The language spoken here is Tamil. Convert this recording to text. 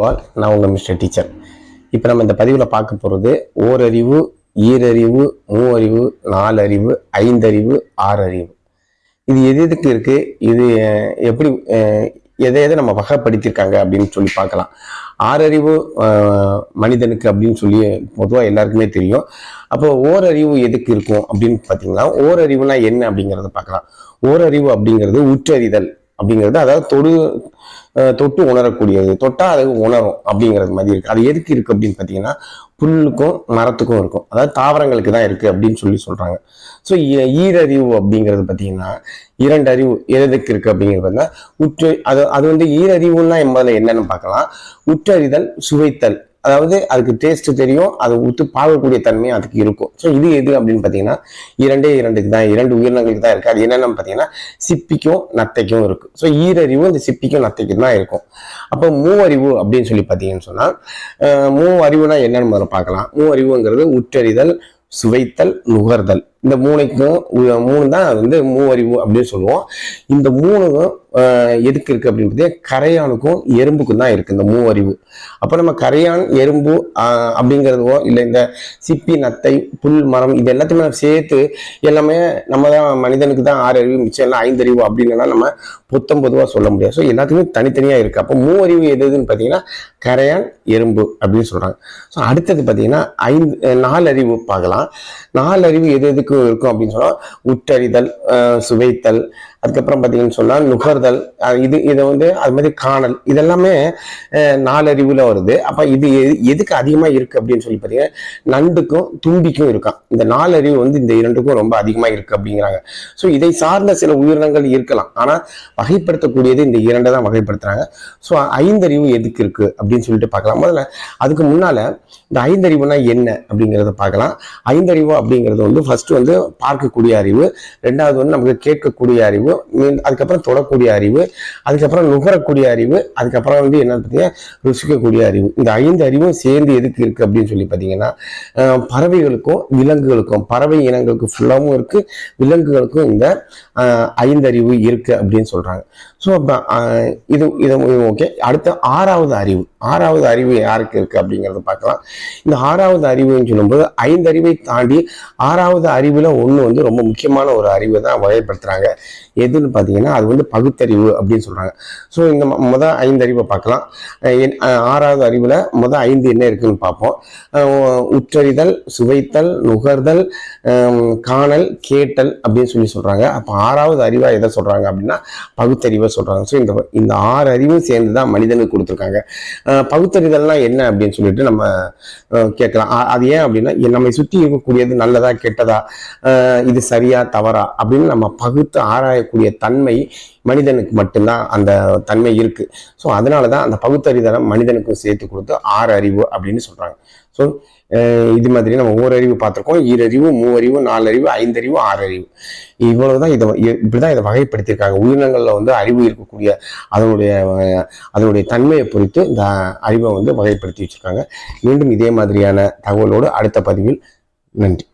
ஆல் நான் உங்கள் மிஸ்டர் டீச்சர் இப்போ நம்ம இந்த பதிவில் பார்க்க போகிறது ஓரறிவு ஈரறிவு மூவறிவு நாலறிவு ஐந்தறிவு ஆறறிவு. இது எது எதுக்கு இருக்குது இது எப்படி எதை எதை நம்ம வகைப்படுத்தியிருக்காங்க அப்படின்னு சொல்லி பார்க்கலாம். ஆறறிவு மனிதனுக்கு அப்படின்னு சொல்லி பொதுவாக எல்லாருக்குமே தெரியும். அப்போ ஓரறிவு எதுக்கு இருக்கும் அப்படின்னு பார்த்தீங்கன்னா ஓரறிவுனா என்ன அப்படிங்கிறத பார்க்கலாம். ஓரறிவு அப்படிங்கிறது உற்றறிதல் அப்படிங்கிறது அதாவது தொடு தொட்டு உணரக்கூடியது. தொட்டால் அது உணரும் அப்படிங்கிறது மாதிரி இருக்குது அது எதுக்கு இருக்குது அப்படின்னு பார்த்தீங்கன்னா புல்லுக்கும் மரத்துக்கும் இருக்கும். அதாவது தாவரங்களுக்கு தான் இருக்குது அப்படின்னு சொல்லி சொல்கிறாங்க ஸோ ஈரறிவு அப்படிங்கிறது பார்த்தீங்கன்னா இரண்டு அறிவு எதுக்கு இருக்குது அப்படிங்கிறது பார்த்தீங்கன்னா உற்று அது அது வந்து ஈரறிவுன்னா என்பதில் என்னென்னு பார்க்கலாம். உற்றறிதல் சுவைத்தல். அதாவது அதுக்கு டேஸ்ட் தெரியும் அதை ஊற்று பார்க்கக்கூடிய தன்மையும் அதுக்கு இருக்கும். ஸோ இது எது அப்படின்னு பார்த்தீங்கன்னா இரண்டே இரண்டுக்கு தான் இரண்டு உயிரினங்களுக்கு தான் இருக்குது அது என்னென்னு பார்த்தீங்கன்னா சிப்பிக்கும் நத்தைக்கும் இருக்குது ஸோ ஈரறிவு இந்த சிப்பிக்கும் நத்தைக்கும் தான் இருக்கும். அப்போ மூவறிவு அப்படின்னு சொல்லி பார்த்தீங்கன்னு சொன்னால் மூவறிவுனா மூ முதல்ல பார்க்கலாம். மூ அறிவுங்கிறது உற்றறிதல் சுவைத்தல் நுகர்தல். இந்த மூணுக்கும் மூணு தான் வந்து மூவறிவு அப்படின்னு சொல்லுவோம். இந்த மூணுக்கும் எதுக்கு இருக்கு அப்படின்னு பார்த்தீங்கன்னா கரையானுக்கும் எறும்புக்கும் தான் இருக்கு இந்த மூவறிவு. அப்போ நம்ம கரையான் எறும்பு அப்படிங்கிறதுவோ இல்லை இந்த சிப்பி நத்தை புல் மரம் இது எல்லாத்தையுமே நம்ம சேர்த்து எல்லாமே நம்ம தான் மனிதனுக்கு தான் ஆறு அறிவு மிச்சம் எல்லாம் ஐந்தறிவு அப்படின்னா நம்ம புத்தம் பொதுவாக சொல்ல முடியாது. ஸோ எல்லாத்துக்குமே தனித்தனியாக இருக்கு. அப்போ மூவறிவு எது எதுன்னு பார்த்தீங்கன்னா கரையான் எறும்பு அப்படின்னு சொல்றாங்க. ஸோ அடுத்தது பார்த்தீங்கன்னா ஐந்து நாலறிவு பார்க்கலாம். நாலறிவு எது எதுக்கு இருக்கும் அப்படின்னு சொன்னால் உற்றறிதல் சுவைத்தல் அதுக்கப்புறம் பார்த்தீங்கன்னு சொன்னால் நுகர்தல் இது இதை வந்து அது மாதிரி காணல் இதெல்லாமே நாலறிவில் வருது. அப்போ இது எதுக்கு அதிகமாக இருக்குது அப்படின்னு சொல்லி பார்த்தீங்கன்னா நண்டுக்கும் தும்பிக்கும் இருக்கான் இந்த நாலறிவு வந்து இந்த இரண்டுக்கும் ரொம்ப அதிகமாக இருக்குது அப்படிங்கிறாங்க. ஸோ இதை சார்ந்த சில உயிரினங்கள் இருக்கலாம். ஆனால் வகைப்படுத்தக்கூடியது இந்த இரண்டை தான் வகைப்படுத்துகிறாங்க ஸோ ஐந்தறிவு எதுக்கு இருக்குது அப்படின்னு சொல்லிட்டு பார்க்கலாம். முதல்ல அதுக்கு முன்னால் இந்த ஐந்தறிவுனா என்ன அப்படிங்கிறத பார்க்கலாம். ஐந்தறிவு அப்படிங்கிறது வந்து ஃபஸ்ட்டு வந்து பார்க்கக்கூடிய அறிவு ரெண்டாவது வந்து நமக்கு கேட்கக்கூடிய அறிவு மீன் அதுக்கப்புறம் தொடக்கூடிய அறிவு அதுக்கப்புறம் நுகரக்கூடிய அறிவு அதுக்கப்புறம் வந்து என்ன பார்த்தீங்கன்னா ருசிக்கக்கூடிய அறிவு. இந்த ஐந்து அறிவும் சேர்ந்து எதுக்கு இருக்கு அப்படின்னு சொல்லி பார்த்தீங்கன்னா பறவைகளுக்கும் விலங்குகளுக்கும் பறவை இனங்களுக்கு ஃபுல்லாகவும் இருக்கு விலங்குகளுக்கும் இந்த ஐந்தறிவு இருக்குது அப்படின்னு சொல்கிறாங்க ஸோ அப்போ இது இது ஓகே அடுத்த ஆறாவது அறிவு. ஆறாவது அறிவு யாருக்கு இருக்கு அப்படிங்கிறத பார்க்கலாம். இந்த ஆறாவது அறிவுன்னு சொல்லும்போது ஐந்து அறிவை தாண்டி ஆறாவது அறிவில் ஒன்று வந்து ரொம்ப முக்கியமான ஒரு அறிவை தான் வகைப்படுத்துறாங்க. எதுன்னு பார்த்தீங்கன்னா அது வந்து பகுத்தறிவு அப்படின்னு சொல்கிறாங்க ஸோ இந்த மொதல் முத ஐந்து அறிவை பார்க்கலாம். என்- ஆறாவது அறிவில் மொதல் ஐந்து என்ன இருக்குன்னு பார்ப்போம். உற்றறிதல் சுவைத்தல் நுகர்தல் காணல் கேட்டல் அப்படின்னு சொல்லி சொல்கிறாங்க அப்போ ஆறாவது அறிவாக எதை சொல்கிறாங்க அப்படின்னா பகுத்தறிவை சொல்கிறாங்க ஸோ இந்த இந்த ஆறு அறிவும் சேர்ந்து தான் மனிதனுக்கு கொடுத்துருக்காங்க. பகுத்தறிதல்னால் என்ன அப்படின்னு சொல்லிட்டு நம்ம கேட்கலாம். அது ஏன் அப்படின்னா நம்மை சுற்றி இருக்கக்கூடியது நல்லதா கெட்டதா இது சரியா தவறா அப்படின்னு நம்ம பகுத்து ஆராயக்கூடிய தன்மை மனிதனுக்கு மட்டும்தான் அந்த தன்மை இருக்கு. ஸோ அதனால தான் அந்த பகுத்தறிதனம் மனிதனுக்கும் சேர்த்து கொடுத்து ஆறு அறிவு அப்படின்னு சொல்றாங்க. ஸோ இது மாதிரி நம்ம ஓரறிவு பார்த்துருக்கோம். ஈரறிவு மூவறிவு நாலறிவு ஐந்தறிவு ஆறறிவு. இவ்வளவுதான் இதை இப்படிதான் இதை வகைப்படுத்தியிருக்காங்க. உயிரினங்களில் வந்து அறிவு இருக்கக்கூடிய அதனுடைய அதனுடைய தன்மையை பொறுத்து இந்த அறிவை வந்து வகைப்படுத்தி வச்சிருக்காங்க. மீண்டும் இதே மாதிரியான தகவலோடு அடுத்த பதிவில் நன்றி.